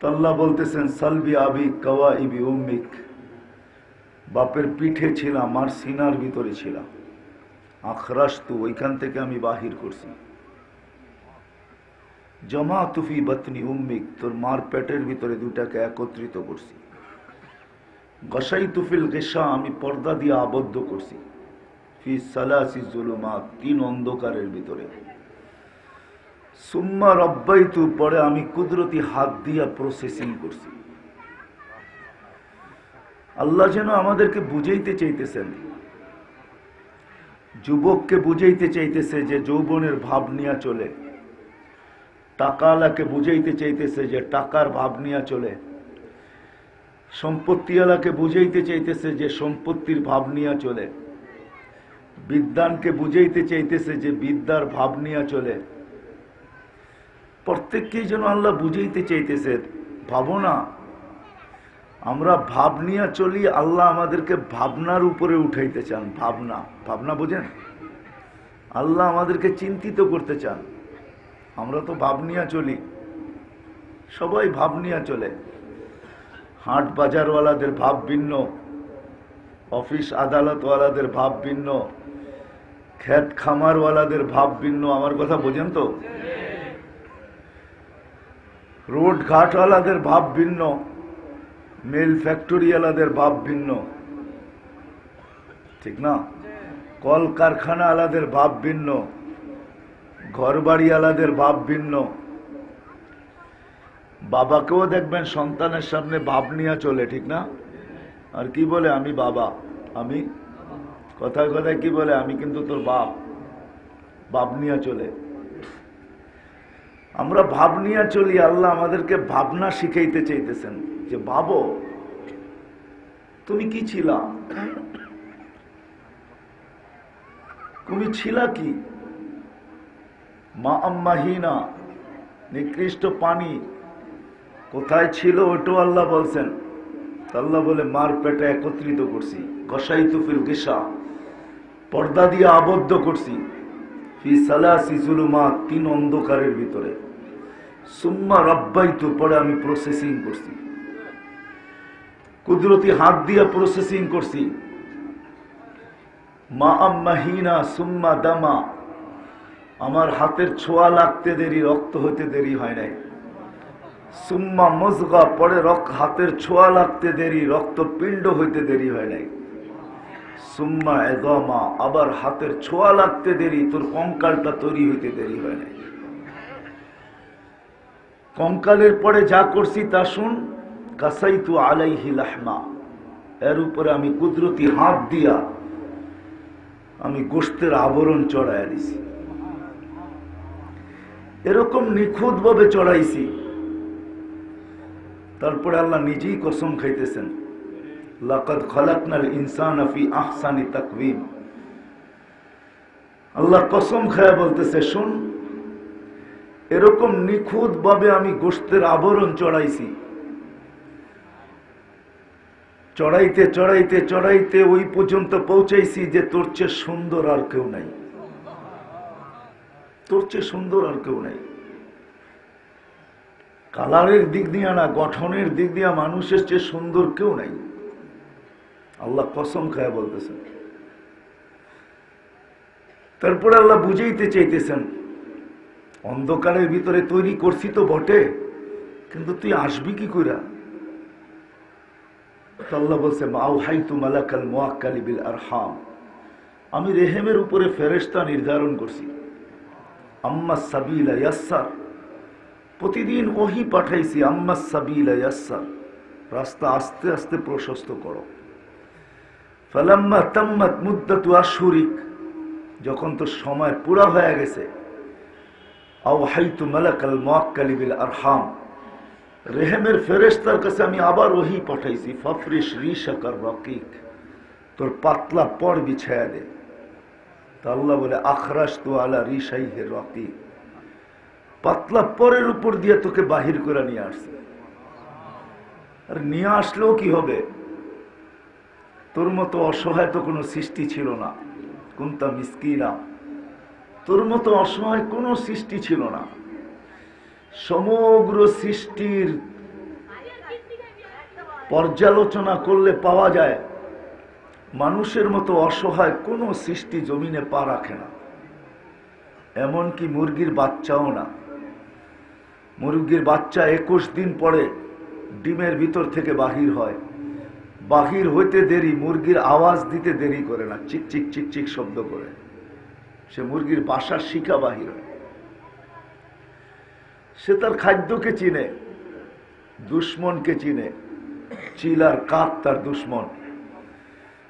তাল্লা বলতেছেন, সালবি আবি কাওয়া ইবি উম্মিক। বাপের পিঠে ছিলাম আর সিনার ভিতরে ছিলাম। আখরাস তু ওইখান থেকে আমি বাহির করছি। জমা তুফি বতনি উম্মিক, তোর মার পেটের ভিতরে দুটাকে একত্রিত করছি। গসাই তুফিল গেসা, আমি পর্দা দিয়ে আবদ্ধ করছি। ফি সালাসি জুলুমা তিন অন্ধকারের ভিতরে। সুম্মা রব্বাই তু পরে আমি কুদরতি হাত দিয়া প্রসেসিং করছি। আল্লাহ যেন আমাদেরকে বুঝাইতে চাইতেছেন। যুবককে বুঝাইতে চাইতেছে যে যৌবনের ভাব নিয়ে চলে। টাকাওয়ালাকে বুঝাইতে চাইতেছে যে টাকার ভাব নিয়ে চলে। সম্পত্তিওয়ালাকে বুঝাইতে চাইতেছে যে সম্পত্তির ভাব নিয়ে চলে। বিদ্যানকে বুঝাইতে চাইতেছে যে বিদ্যার ভাব নিয়ে চলে। প্রত্যেককেই যেন আল্লাহ বুঝাইতে চাইতেছে। ভাবনা আমরা ভাব নিয়ে চলি, আল্লাহ আমাদেরকে ভাবনার উপরে উঠাইতে চান। ভাবনা। ভাবনা বোঝেন? আল্লাহ আমাদেরকে চিন্তিত করতে চান। আমরা তো ভাব নিয়ে চলি। সবাই ভাব নিয়ে চলে। হাট বাজারওয়ালাদের ভাব ভিন্ন। অফিস আদালতওয়ালাদের ভাব ভিন্ন। ক্ষেত খামারওয়ালাদের ভাব ভিন্ন। আমার কথা বোঝেন তো? রোড ঘাটওয়ালাদের ভাব ভিন্ন, মিল ফ্যাক্টরিওয়ালাদের ভাব ভিন্ন। ঠিক না? কল কারখানা আলাদের ভাব ভিন্ন ঘর বাড়ি আলাদের ভাব ভিন্ন। বাবাকেও দেখবেন সন্তানের সামনে ভাব নিয়ে চলে, ঠিক না? আর কি বলে, আমি বাবা, আমি? কথায় কথায় কি বলে, আমি কিন্তু তোর বাপ বাপ নিয়ে চলে। আমরা ভাব নিয়ে চলি, আল্লাহ আমাদেরকে ভাবনা শিখাইতে চাইতেছেন যে ভাবো তুমি কি ছিলা? তুমি ছিলা কি? মা আম্মাহিনা নিকৃষ্ট পানি, কোথায় ছিল ওটাও আল্লাহ বলছেন। আল্লাহ বলে, মার পেটে একত্রিত করছি গসাই তুফিল গেসা, পর্দা দিয়ে আবদ্ধ করছি, ফি সালাসি জুলুমা তিন অন্ধকারের ভিতরে। সুম্মা রব্বাই পরে আমি প্রসেসিং করছি। কুদরতি হাত দিয়া প্রসেসিং করছি। মা আম্মাহিনা সুম্মা দামা, আমার হাতের ছোঁয়া লাগতে দেরি, রক্ত হতে দেরি হয় নাই। সুম্মা মজগা, পরে রক্ত হাতের ছোঁয়া লাগতে দেরি, রক্ত পিণ্ড হইতে দেরি হয় নাই। সুম্মা এগমা, আবার হাতের ছোঁয়া লাগতে দেরি, তোর কঙ্কালটা তৈরি হইতে দেরি হয় নাই। কঙ্কালের পরে যা করছি তা শুন। কাসাইতু আলাইহি লাহমা। এর উপরে আমি কুদরতি হাত দিয়া আমি গোস্তের আবরণ চড়াইয়া দিছি। এরকম নিখুঁত ভাবে চড়াইছি। তারপরে আল্লাহ নিজেই কসম খাইতেছেন, লাকাদ খলাকনাল ইনসান ফি আহসানি তাকওয়িম। আল্লাহ কসম খায়া বলতেছে, শুন এরকম নিখুঁত ভাবে আমি গোস্তের আবরণ চড়াইছি। চড়াইতে চড়াইতে চড়াইতে ওই পর্যন্ত পৌঁছাইছি যে তোর চেয়ে সুন্দর আর কেউ নাই। তোর চেয়ে সুন্দর আর কেউ নাই। কালারের দিক দিয়ে না, গঠনের দিক দিয়ে মানুষের চেয়ে সুন্দর কেউ নাই। আল্লাহ কসম খায় বলতেছেন। তারপরে আল্লাহ বুঝাইতে চাইতেছেন অন্ধকারের ভিতরে তৈরি করছি তো বটে, কিন্তু তুই আসবি কি কইরা? তো আল্লাহ বলছে মাউ হাইতু মালাকাল মোয়াক্কালি বিল আরহাম। আমি রেহেমের উপরে ফেরেস্তা নির্ধারণ করছি। আম্মা সাবিলা প্রতিদিন ওহি পাঠাইছি, আম্মা সাবিলা রাস্তা আস্তে আস্তে প্রশস্ত করো। ফালাম্মা তাম্মাত মুদ্দাতু আশুরিক, যখন তোর সময় পুরা হয়ে গেছে আরহাম রেহেমের কাছে আমি আবার পাঠাইছি রকিক তোর পাতলা পর বিছায়া দে বলে তো আলা হে পাতলা পরের উপর দিয়ে তোকে বাহির করে নিয়ে আসছে আর নিয়ে আসলেও কি হবে তোর মতো অসহায় তো কোনো সৃষ্টি ছিল না কোনটা মিসকিনা তোর মতো অসহায় কোনো সৃষ্টি ছিল না। সমগ্র সৃষ্টির পর্যালোচনা করলে পাওয়া যায়, মানুষের মতো অসহায় কোনো সৃষ্টি জমিনে পা রাখে না। এমনকি মুরগির বাচ্চাও না। মুরগির বাচ্চা একুশ দিন পরে ডিমের ভিতর থেকে বাহির হয়। বাহির হইতে দেরি, মুরগির আওয়াজ দিতে দেরি করে না, চিক চিক চিক চিক শব্দ করে। সে মুরগির বাসার শিকা বাহির হয়। সে তার খাদ্যকে চিনে, দুশ্মনকে চিনে, চিল আর কাক তার দুশ্মন।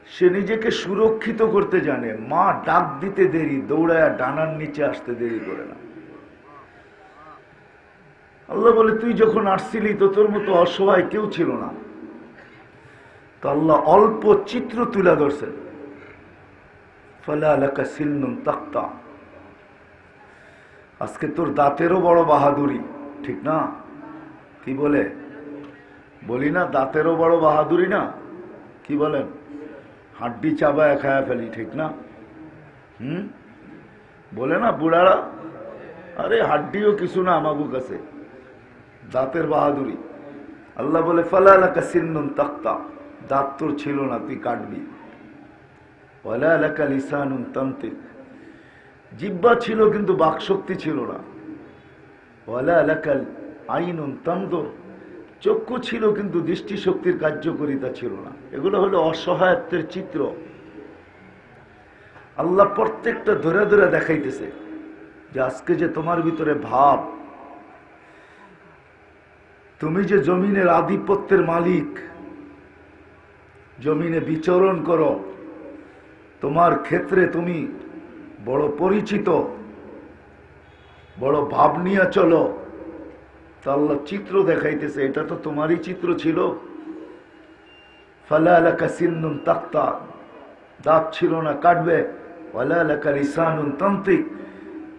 সে নিজেকে সুরক্ষিত করতে জানে, মা ডাক দিতে দেরি, দৌড়ায় ডানার নিচে আসতে দেরি করে না। আল্লাহ বলে, তুই যখন আসছিলি তো তোর মতো অসহায় কেউ ছিল না। তো আল্লাহ অল্প চিত্র তুলে ধরছেন। ফলে এলাকা আজকে তোর দাঁতেরও বড় বাহাদুরি, ঠিক না? কি বলে? বলি না, দাঁতেরও বড় বাহাদুরি না? কি বলেন? হাড্ডি চাবায় খায়া ফেলি, ঠিক না? হুম? বলে না, বুড়ারা? আরে হাড্ডিও কিছু না আমাগু কাছে। দাঁতের বাহাদুরি। আল্লাহ বলে ফালালাকা সিন্নুন তাক্তা। দাঁত তোর ছিল না, তুই কাটবি। ওয়ালা এলাকা তান্ত্রিক জিব্বা ছিল কিন্তু বাকশক্তি ছিল না। ওয়ালা এলাকাল তন্দর চক্ষু ছিল কিন্তু দৃষ্টিশক্তির কার্যকরিতা ছিল না। এগুলো হলো অসহায়ত্বের চিত্র। আল্লাহ প্রত্যেকটা ধরে ধরে দেখাইতেছে যে আজকে যে তোমার ভিতরে ভাব, তুমি যে জমিনের আধিপত্যের মালিক, জমিনে বিচরণ করো তোমার ক্ষেত্রে তুমি বড় পরিচিত, বড় ভাব নিয়ে চলো। তা চিত্র দেখাইতেছে, এটা তো তোমারই চিত্র ছিল। ফালা এলাকা সিন্নুন তাক্তা, দাঁত ছিল না কাটবে। ওয়ালা এলাকা রিসানুন তান্ত্রিক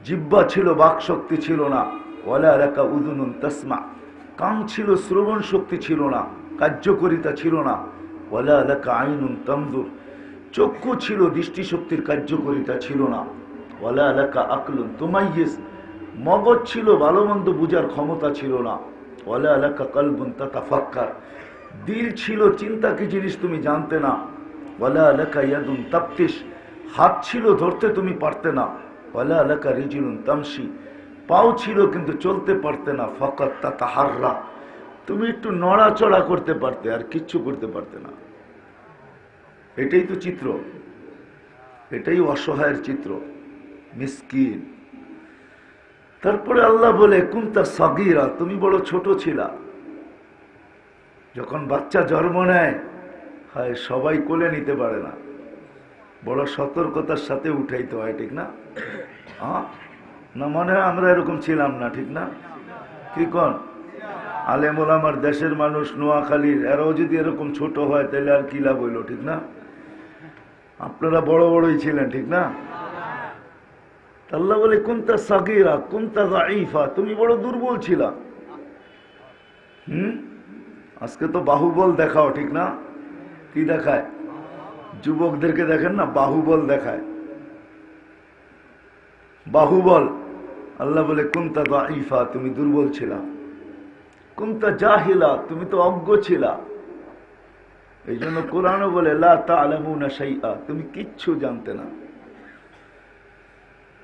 জিব্বা ছিল, বাকশক্তি ছিল না। ওয়ালা এলাকা উদুনুন তসমা, কান ছিল শ্রবণ শক্তি ছিল না, কার্যকরিতা ছিল না। ওয়ালা এলাকা আইনুন তন্দুর চক্ষু ছিল, দৃষ্টিশক্তির কার্যকরিতা ছিল না। ওয়ালা এলাকা আকলুন তোমাইয়েস মগজ ছিল ভালো মন্দ বুঝার ক্ষমতা ছিল না। ওয়ালা এলাকা কলবুন তাতাফাক্কার, দিল ছিল, চিন্তা কি জিনিস তুমি জানতে না। ওয়ালা এলাকা ইয়াদুন তাপ্তিস হাত ছিল, ধরতে তুমি পারতে না। ওয়ালা এলাকা রিজিলুন তামসি পাও ছিল, কিন্তু চলতে পারতে না। ফকত তা তাহাররা তুমি একটু নড়াচড়া করতে পারতে, আর কিচ্ছু করতে পারতে না। এটাই তো চিত্র। এটাই অসহায়ের চিত্র। মিসকিন। তারপরে আল্লাহ বলে, কুন্তা সগিরা, তুমি বড় ছোট ছিলা। যখন বাচ্চা জন্ম নেয়, হয়, সবাই কোলে নিতে পারে না। বড় সতর্কতার সাথে উঠাইতে হয়, ঠিক না? না মনে হয় আমরা এরকম ছিলাম না, ঠিক না? কি কন? আলেমুল আমার দেশের মানুষ, নোয়াখালীর, এরাও যদি এরকম ছোট হয়, তাহলে আর কি লাভ হইল, ঠিক না? আপনারা বড় বড়ই ছিলেন, ঠিক না? আল্লাহ বলে কোনটা সাকিরা কোনটা জাইফা তুমি বড় দুর্বল ছিলা। হুম? আজকে তো বাহুবল দেখাও, ঠিক না? কি দেখায়? যুবকদেরকে দেখেন না, বাহুবল দেখায়। বাহুবল। আল্লাহ বলে কোনটা জাইফা তুমি দুর্বল ছিলা। কোনটা জাহিলা, তুমি তো অজ্ঞ ছিলা। এই জন্য কোরআনও বলে, লা তালামুনা শাইআ তুমি কিচ্ছু জানতে না।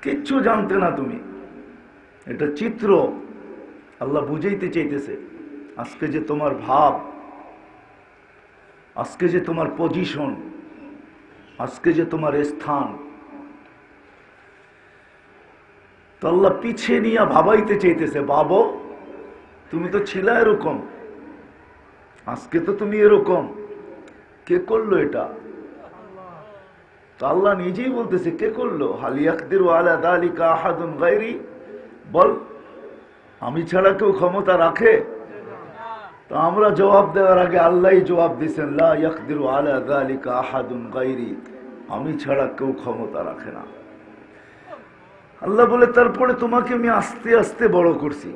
কিচ্ছু জানতে না তুমি। এটা চিত্র আল্লাহ বুঝাইতে চাইতেছে। আজকে যে তোমার ভাব, আজকে যে তোমার পজিশন, আজকে যে তোমার স্থান, তো আল্লাহ পিছিয়ে নিয়ে ভাবাইতে চাইতেছে, বাবো, তুমি তো ছিলা এরকম। আজকে তো তুমি এরকম। করল এটা? তো আল্লাহ নিজেই বলতেছে, কে করল? গাইরি বল, আমি ছাড়া কেউ ক্ষমতা রাখে? তো আমরা জবাব দেওয়ার আগে আল্লাহই জবাব দিচ্ছেন গাইরি আমি ছাড়া কেউ ক্ষমতা রাখে না। আল্লাহ বলে, তারপরে তোমাকে আমি আস্তে আস্তে বড় করছি।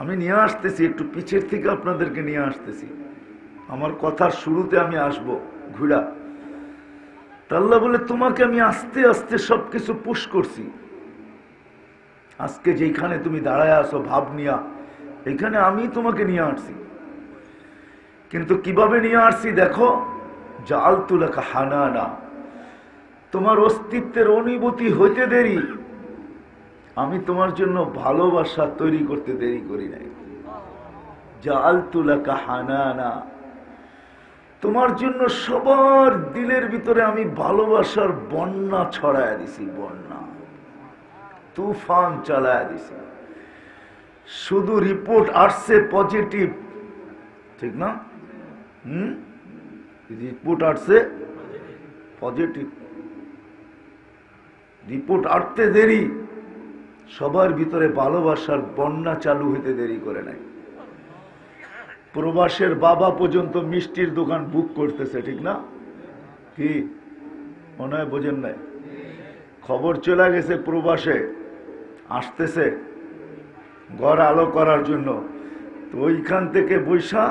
আমি নিয়ে আসতেছি, একটু পিছের থেকে আপনাদেরকে নিয়ে আসতেছি। আমার কথার শুরুতে আমি আসব, ঘুরা। তাল্লা বলে, তোমাকে আমি আস্তে আস্তে সবকিছু পুশ করছি। আজকে যেখানে তুমি দাঁড়ায় আসো ভাব নিয়া, এখানে আমি তোমাকে নিয়ে আসছি। কিন্তু কীভাবে নিয়ে আসছি দেখো জাল তুলাকা হানানা। তোমার অস্তিত্বের অনুভূতি হইতে দেরি। আমি তোমার জন্য ভালোবাসা তৈরি করতে দেরি করি নাই। জাল তুলাকা হানানা। তোমার জন্য সবার দিলের ভিতরে আমি ভালোবাসার বন্যা ছড়ায় দিছি, বন্যা। তুফান চালায় দিছি। শুধু রিপোর্ট আসছে পজিটিভ ঠিক না? হুম? রিপোর্ট আসছে পজিটিভ রিপোর্ট আসতে দেরি। সবার ভিতরে ভালোবাসার বন্যা চালু হইতে দেরি করে নাই। প্রবাসের বাবা পর্যন্ত মিষ্টির দোকান বুক করতেছে, ঠিক না? কি? মনে হয় বোঝেন নাই। খবর চলে গেছে প্রবাসে, আসতেছে ঘর আলো করার জন্য। তো ওইখান থেকে বৈশা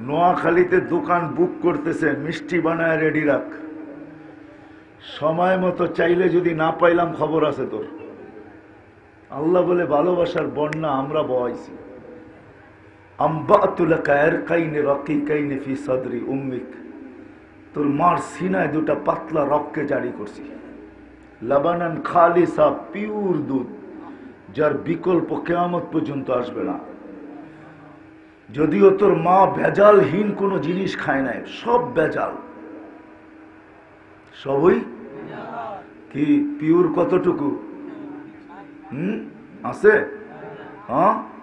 নোয়াখালীতে দোকান বুক করতেছে, মিষ্টি বানায় রেডি রাখ। সময় মতো চাইলে যদি না পাইলাম খবর আছে তোর। আল্লাহ বলে ভালোবাসার বন্যা আমরা বয়াইছি তোর মার সিনায় দুটা পাতলা রককে জারি করছি। লাবানান খালিসা পিওর দুধ, যার বিকল্প কেয়ামত পর্যন্ত আসবে না। যদিও তোর মা ভেজালহীন কোনো জিনিস খায় নাই, সব ভেজাল। সবই? কি পিওর কতটুকু? হুম? আছে? হ্যাঁ?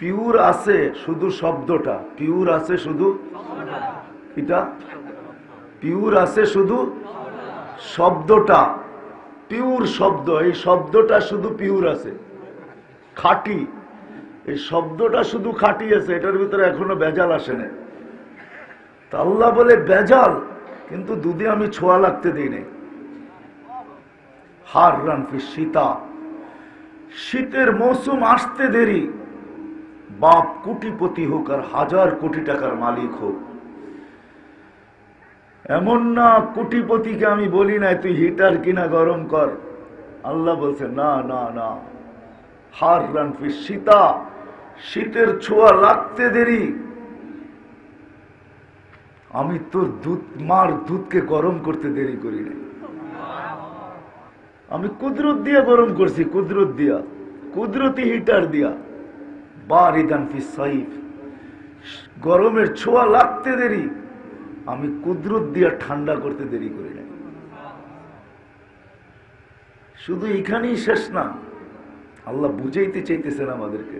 পিওর আছে শুধু শব্দটা। পিওর আছে শুধু এটা? পিওর আছে শুধু শব্দটা। পিওর শব্দ, এই শব্দটা শুধু পিওর আছে। খাটি। এই শব্দটা শুধু খাটি আছে, এটার ভিতরে এখনও বেজাল আসে না তা আল্লাহ বলে বেজাল কিন্তু দুধে আমি ছোঁয়া লাগতে দিই নাই। হার রান ফি সীতা। শীতের মৌসুম আসতে দেরি। বাপ কোটিপতি হোক আর হাজার কোটি টাকার মালিক হোক। এমন না কোটিপতিকে আমি বলি নাই, তুই হিটার কিনা গরম কর। আল্লাহ বলছে, না না না। হার রান সীতা, শীতের ছোঁয়া লাগতে দেরি। আমি তোর দুধ, মার দুধকে গরম করতে দেরি করি নাই। আমি কুদরত দিয়া গরম করছি, কুদরত দিয়া। কুদরতি হিটার দিয়া। বারিদান ফি সাইফ। গরমের ছোঁয়া লাগতে দেরি। আমি কুদরত দিয়া ঠান্ডা করতে দেরি করি নাই। শুধু এখানেই শেষ না, আল্লাহ বুঝাইতে চাইতেছেন আমাদেরকে।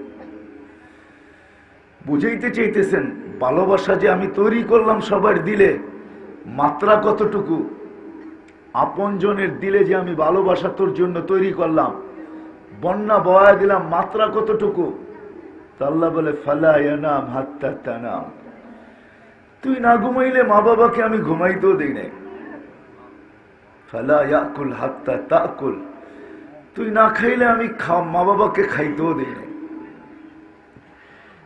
বুঝাইতে চাইতেছেন, ভালোবাসা যে আমি তৈরি করলাম সবার দিলে, মাত্রা কতটুকু? আপনজনের দিলে যে আমি ভালোবাসা তোর জন্য তৈরি করলাম, বন্যা বয়া দিলাম মাত্রা কতটুকু? আল্লাহ বলে ফালায়ানাম হাত্তা তানাম। তুই না ঘুমাইলে মা বাবাকে আমি ঘুমাইতেও দিই নাই। ফালা হাত্তা তাকুল। তুই না খাইলে আমি মা বাবাকে খাইতেও দিই নাই।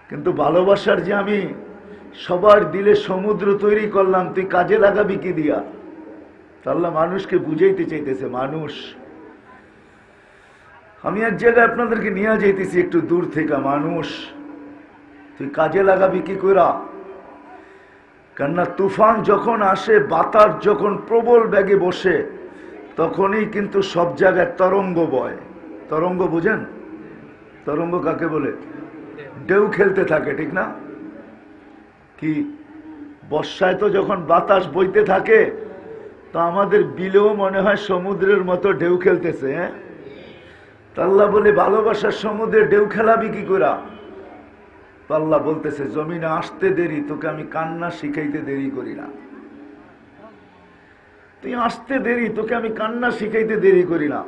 কিন্তু ভালোবাসার যে আমি সবার দিলে সমুদ্র তৈরি করলাম, তুই কাজে লাগাবি কি দিয়া? তাল্লা মানুষকে বুঝাইতে চাইতেছে, মানুষ আমি এক জায়গায় আপনাদেরকে নিয়ে যেতেছি একটু দূর থেকে, মানুষ। তুই কাজে লাগাবি কি করা কেননা তুফান যখন আসে, বাতাস যখন প্রবল ব্যাগে বসে, তখনই কিন্তু সব জায়গায় তরঙ্গ বয়। তরঙ্গ বুঝেন? তরঙ্গ কাকে বলে? ঢেউ খেলতে থাকে, ঠিক না? কি? বর্ষায় তো যখন বাতাস বইতে থাকে, তো আমাদের বিলেও মনে হয় সমুদ্রের মতো ঢেউ খেলতেছে হ্যাঁ? আল্লাহ বলে ভালোবাসার সমুদ্রে ঢেউ খেলাবি কি করা আল্লাহ বলতেছে, জমিনে আসতে দেরি, তোকে আমি কান্না শিখাইতে দেরি করি না। তুই আসতে দেরি, তোকে আমি কান্না শিখাইতে দেরি করি না।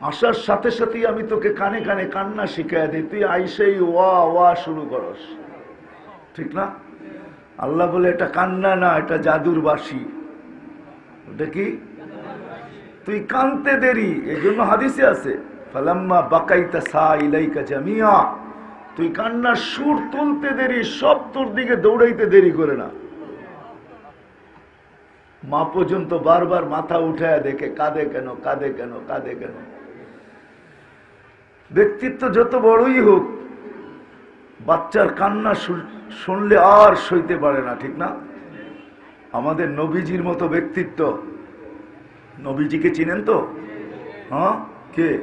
আসার সাথে সাথেই আমি তোকে কানে কানে কান্না শিখাই দিই। তুই আইসেই ওয়া ওয়া শুরু করস। ঠিক না? আল্লাহ বলে, এটা কান্না না, এটা জাদুর বাসি ওটা কি? তুই কানতে দেরি, এই জন্য হাদিসে আছে, ফালাম্মা বাকাইতা সা ইলাইকা জামিয়া। তুই কান্নার সুর তুলতে দেরি, সব তোর দিকে দৌড়াইতে দেরি করে না। মা পর্যন্ত বারবার মাথা উঠায় দেখে, কাঁদে কেন কাঁদে কেন কাঁদে কেন। ব্যক্তিত্ব যত বড়ই হোক, বাচ্চার কান্না শুন- শুনলে আর সইতে পারে না, ঠিক না? আমাদের নবীজির মতো ব্যক্তিত্ব নবীজিকে চিনেন তো? হ্যাঁ? কে?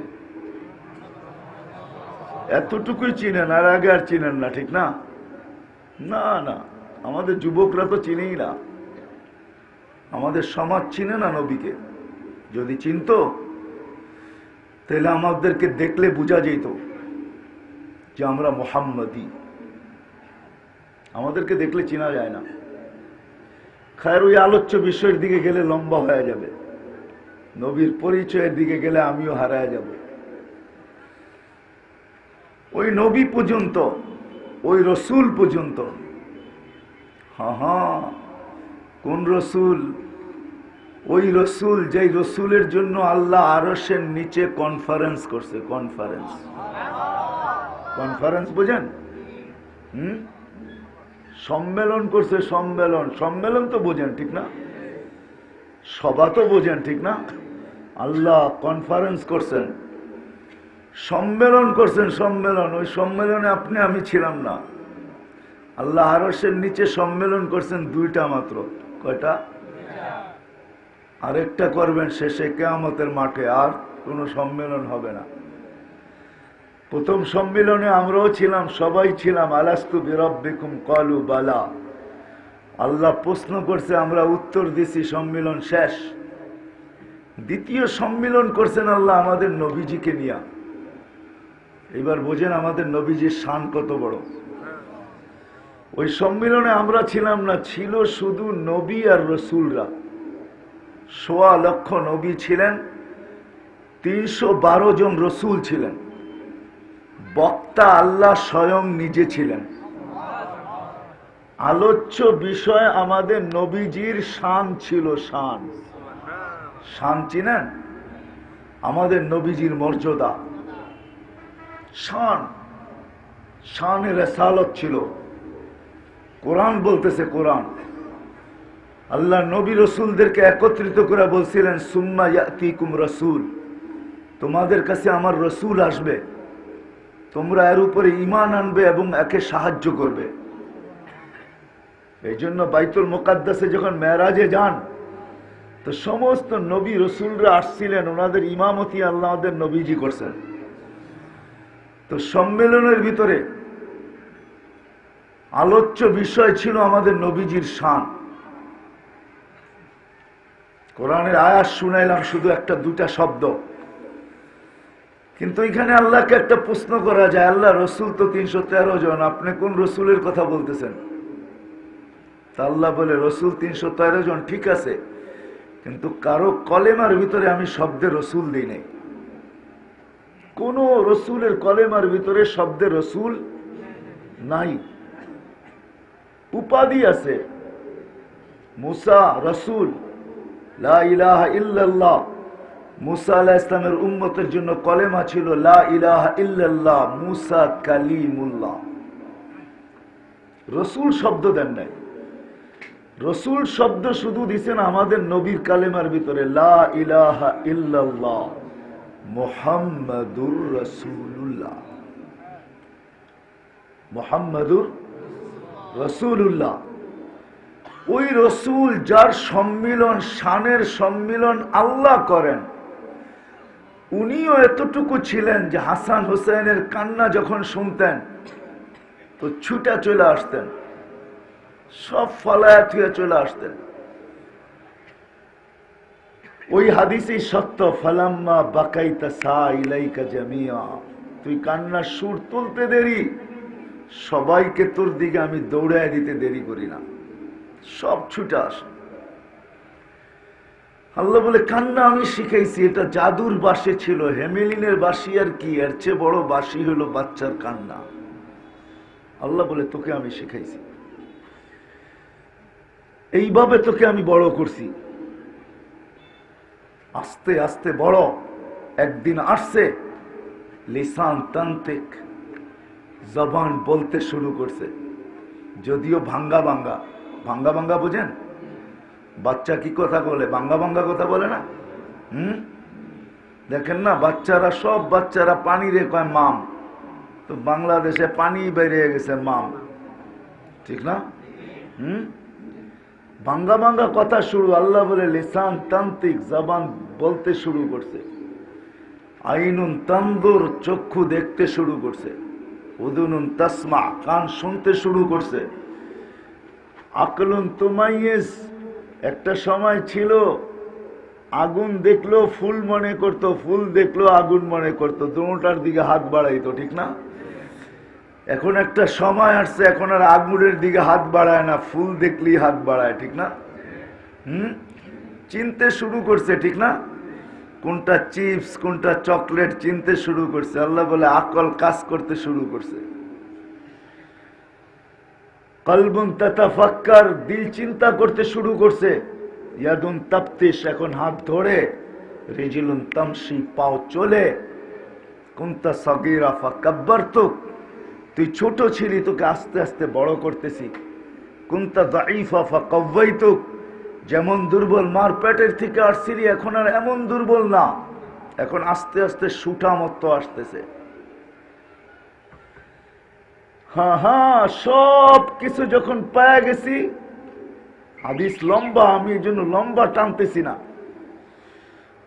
এতটুকুই চিনেন, আর আগে আর চিনেন না, ঠিক না? না না, আমাদের যুবকরা তো চিনেই না। আমাদের সমাজ চিনে না নবীকে। যদি চিনতো, তাহলে আমাদেরকে দেখলে বোঝা যেত যে আমরা মোহাম্মদী। আমাদেরকে দেখলে চেনা যায় না। খায়ের ওই আলোচ্য বিষয়ের দিকে গেলে লম্বা হয়ে যাবে। নবীর পরিচয়ের দিকে গেলে আমিও হারায় যাব। ওই নবী পর্যন্ত, ওই রসুল পর্যন্ত। হ্যাঁ হ্যাঁ কোন রসুল? ওই রসুল যেই রসুলের জন্য আল্লাহ আরসের নিচে কনফারেন্স করছে কনফারেন্স কনফারেন্স বোঝেন? হুম? সম্মেলন করছে সম্মেলন। সম্মেলন তো বোঝেন, ঠিক না? সভা তো বোঝেন, ঠিক না? আল্লাহ কনফারেন্স করছেন। সম্মেলন করছেন, সম্মেলন। ওই সম্মেলনে আপনি, আমি ছিলাম না। আল্লাহ আরসের নিচে সম্মেলন করছেন দুইটা মাত্র। কয়টা? আরেকটা করবেন শেষে, কেয়ামতের মাঠে। আর কোনো সম্মেলন হবে না। প্রথম সম্মেলনে আমরাও ছিলাম, সবাই ছিলাম। আলাস্তু বিরব্বিকুম কলু বালা। আল্লাহ প্রশ্ন করছে, আমরা উত্তর দিছি, সম্মেলন শেষ। দ্বিতীয় সম্মেলন করছেন আল্লাহ আমাদের নবীজিকে নিয়া। এবার বোঝেন আমাদের নবীজির শান কত বড়। ওই সম্মেলনে আমরা ছিলাম না, ছিল শুধু নবী আর রসুলরা। সোয়া লক্ষ নবী ছিলেন, তিনশো বারো জন রসুল ছিলেন। বক্তা আল্লাহ স্বয়ং নিজে ছিলেন। আলোচ্য বিষয় আমাদের নবীজির শান ছিল শান। শান চিনেন আমাদের নবীজির মর্যাদা। শান, শানের রেসালত ছিল। কোরআন বলতেছে কোরআন। আল্লাহ নবী রসুলদেরকে একত্রিত করে বলছিলেন, সুম্মা ইয়াতিকুম রসুল। তোমাদের কাছে আমার রসুল আসবে। তোমরা এর উপরে ইমান আনবে এবং একে সাহায্য করবে। এই জন্য বাইতুল মোকাদ্দাসে যখন মেরাজে যান তো সমস্ত নবী রসুলরা আসছিলেন, ওনাদের ইমামতি আল্লাহ নবীজি করছেন। তো সম্মেলনের ভিতরে আলোচ্য বিষয় ছিল আমাদের নবীজির শান। কোরআনের আয়াস শুনাইলাম শুধু একটা দুটা শব্দ। কিন্তু এখানে আল্লাহকে একটা প্রশ্ন করা যায়, আল্লাহ রসুল তো তিনশো তেরো জন, আপনি কোন রসুলের কথা বলতেছেন? তা আল্লাহ বলে, রসুল তিনশো তেরো জন, ঠিক আছে। কিন্তু কারও কলেমার ভিতরে আমি শব্দে রসুল দিই নাই। কোন রসুলের কলেমার ভিতরে শব্দে রসুল নাই। উপাধি আছে। মুসা রসুল ইল্লাল্লাহ। মুসা আলাহ ইসলামের জন্য কলেমা ছিল, লা ইলাহা ইল্লাল্লাহ, মুসা কালিমুল্লাহ। রসুল শব্দ দেন নাই। রসুল শব্দ শুধু দিছেন আমাদের নবীর কালেমার ভিতরে, লা ইলাহা মোহাম্মদুর রসুল্লাহ ওই রসুল যার সম্মিলন, শানের সম্মিলন আল্লাহ করেন, উনিও এতটুকু ছিলেন যে হাসান হোসেনের কান্না যখন শুনতেন, তো ছুটা চলে আসতেন। সব ফলায়া থুয়ে চলে আসতেন। ওই হাদিসই সত্য, ফালাম্মা বাকাইতা সা ইলাইকা জামিয়া। তুই কান্নার সুর তুলতে দেরি, সবাইকে তোর দিকে আমি দৌড়ায় দিতে দেরি করি না। সব ছুটে আসে। আল্লাহ বলে, কান্না আমি শিখাইছি, এটা জাদুর বাসে ছিল, হেমেলিনের বাসি আর কি? এর চেয়ে বড় বাসি হলো বাচ্চার কান্না। আল্লাহ বলে, তোকে আমি শিখাইছি। এইভাবে তোকে আমি বড় করছি। আস্তে আস্তে বড়। একদিন আসছে, লিসান তান্ত্রিক জবান বলতে শুরু করছে। যদিও ভাঙ্গা ভাঙ্গা। ভাঙ্গা ভাঙ্গা বুঝেন? বাচ্চা কি কথা বলে? ভাঙ্গা ভাঙ্গা কথা বলে না? হুম? দেখেন না, বাচ্চারা, সব বাচ্চারা পানি রে কয়, মাম। তো বাংলাদেশে পানি বেরিয়ে গেছে, মাম। ঠিক না? হুম? ভাঙ্গা ভাঙ্গা কথা শুরু, আল্লাহ বলে, লিসান তান্ত্রিক জবান বলতে শুরু করছে। আইনুন তান্দুর চক্ষু দেখতে শুরু করছে। উদুনুন তাসমা, কান শুনতে শুরু করছে। আকলুন তুমাইয়েস একটা সময় ছিল, আগুন দেখল ফুল মনে করত, ফুল দেখল আগুন মনে করত, দুটার দিকে হাত বাড়াইতো, ঠিক না? এখন একটা সময় আসছে, এখন আর আগুনের দিকে হাত বাড়ায় না, ফুল দেখলেই হাত বাড়ায়, ঠিক না? হুম? চিনতে শুরু করছে, ঠিক না? কোনটা চিপস, কোনটা চকলেট চিনতে শুরু করছে, আল্লাহ বলে আকল কাজ করতে শুরু করছে। কলবুন তাতাফাক্কার, দিল চিন্তা করতে শুরু করছে। ইয়াদুন তাপ্তিস এখন হাত ধরে, রেজিলুন তামসি পাও চলে। কোনটা সগিরা ফাকাব্বার তুক তুই ছোট ছিলি, তোকে আস্তে আস্তে বড় করতেছি। কুন্তা দাইফা ফাকাব্বাইতুক যেমন দুর্বল মার পেটের থেকে আসছিলি, এখন আর এমন দুর্বল না। এখন আস্তে আস্তে সুটা মতো আসতেছে। হ্যাঁ হ্যাঁ সব কিছু যখন পায়া গেছি, হাদিস লম্বা, আমি এই জন্য লম্বা টানতেছি না।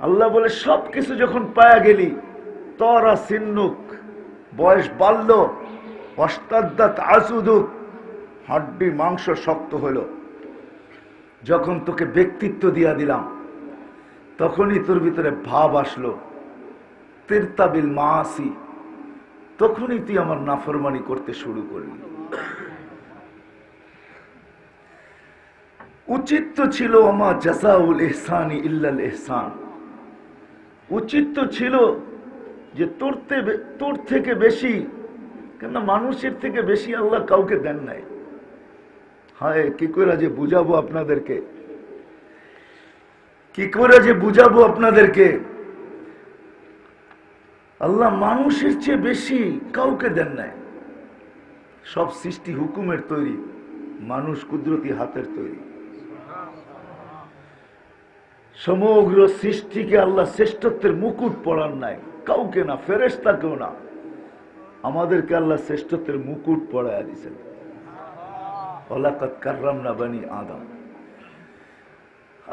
আল্লাহ বলে, সব কিছু যখন পায়া গেলি, তরা সিন্নুক, বয়স বাড়ল অষ্টাদ্দাত আসুদুক হাড্ডি মাংস শক্ত হলো। যখন তোকে ব্যক্তিত্ব দিয়া দিলাম, তখনই তোর ভিতরে ভাব আসলো। তিরতাবিল মাসি, তখনই তুই আমার নাফরমানি করতে শুরু করলি। উচিত তো ছিল আমার জাসাউল এহসানি ইল্লাল এহসান। উচিত তো ছিল যে তোর তোর থেকে বেশি কেন মানুষের থেকে বেশি আল্লাহ কাউকে দেন নাই? হায়, কি করে যে বুঝাবো আপনাদেরকে? কি করে যে বুঝাবো আপনাদেরকে? আল্লাহ মানুষের চেয়ে বেশি কাউকে দেন নাই। সব সৃষ্টি হুকুমের তৈরি, মানুষ কুদরতি হাতের তৈরি। সমগ্র সৃষ্টিকে আল্লাহ শ্রেষ্ঠত্বের মুকুট পড়ার নাই, কাউকে না ফেরেস্তাকেও না। আমাদেরকে আল্লাহ শ্রেষ্ঠত্বের মুকুট পড়ায় দিয়েছেন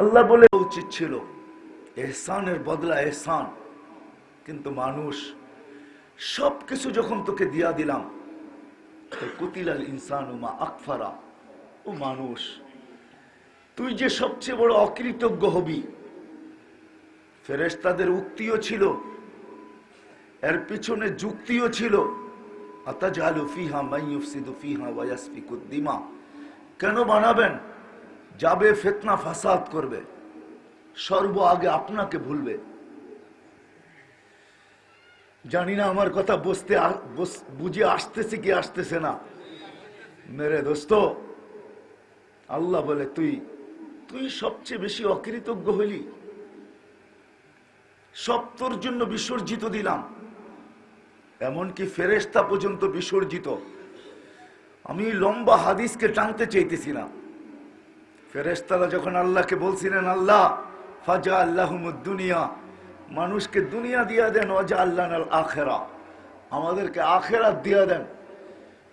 আল্লাহ বলে, উচিত ছিল এহসানের বদলা, এহসান। কিন্তু মানুষ সব কিছু যখন তোকে দিয়া দিলাম কুতিলাল ইনসান উমা আকফারা। ও মানুষ, তুই যে সবচেয়ে বড় অকৃতজ্ঞ হবি, ফেরেশতাদের উক্তিও ছিল এর পিছনে যুক্তিও ছিল। কেন বানাবেন? যাবে ফিতনা ফাসাদ করবে। সর্ব আগে আপনাকে ভুলবে। জানি না আমার কথা বুঝতে বুঝে আসতেছে কি আসতেছে না। মেরে দোস্ত, আল্লাহ বলে, তুই তুই সবচেয়ে বেশি অকৃতজ্ঞ হইলি। সব তোর জন্য বিসর্জিত দিলাম। এমনকি ফেরেস্তা পর্যন্ত বিসর্জিত। আমি লম্বা হাদিসকে টানতে চাইতেছি না ফেরেস্তারা যখন আল্লাহকে বলছিলেন, আল্লাহ, ফাজা আল্লাহ দুনিয়া। মানুষকে দুনিয়া দিয়া দেন অজা আল্লাহ আখেরা। আমাদেরকে আখেরাত দিয়া দেন।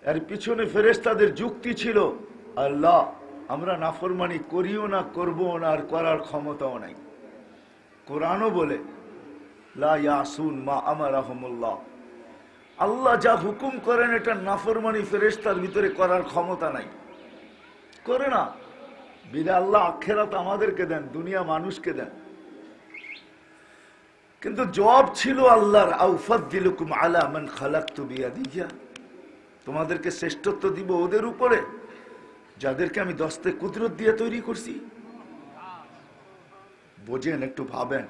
এর পিছনে ফেরেস্তাদের যুক্তি ছিল, আল্লাহ, আমরা নাফরমানি করিও না করব না, আর করার ক্ষমতাও নাই। কোরআনও বলে, লা ইয়াসুন মা আমার আল্লাহ যা হুকুম করেন, এটা নাফরমানি ফেরেস্তার ভিতরে করার ক্ষমতা নাই। করে না। বিদে আল্লাহ আখেরাত আমাদেরকে দেন, দুনিয়া মানুষকে দেন। কিন্তু জবাব ছিল আল্লাহর, আউফাদ্দিলুকুম আলা মান খালাকতু বিয়াদিয়া তোমাদেরকে শ্রেষ্ঠত্ব দিব ওদের উপরে, যাদেরকে আমি দস্তে কুদরত দিয়ে তৈরি করছি। বোঝেন, একটু ভাবেন।